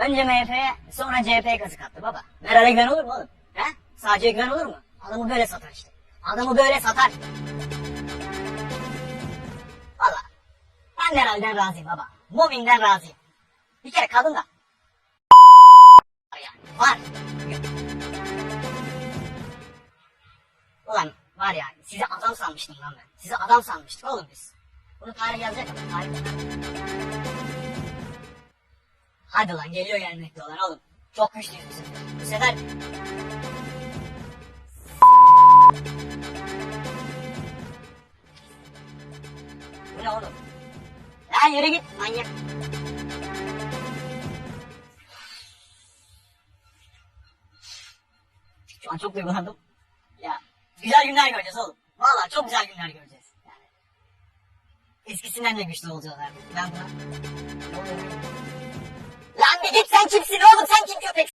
Önce MHP'ye sonra CHP'ye kazık attı baba. Meral'e güven olur mu oğlum? He? Sadece güven olur mu? Adamı böyle satar işte. Adamı böyle satar. Valla. Ben Meral'den razıyım baba. Mobbingden razıyım. Bir kere kadın da. Var yani. Var. Ulan var ya sizi adam sanmıştım lan ben. Sizi adam sanmıştık oğlum biz. Bunu tarih yazacak ama tarih. Hadi lan geliyor gelmekte olan oğlum. Çok güçlüyüz bu. Bu sefer... Bu ne oğlum? Lan yürü git manyak. Şu an çok duygulandım. Ya güzel günler göreceğiz oğlum. Vallahi çok güzel günler göreceğiz. Yani, eskisinden de güçlü olacağız artık. Ben buna git sen kimsin oğlum sen kim köpek?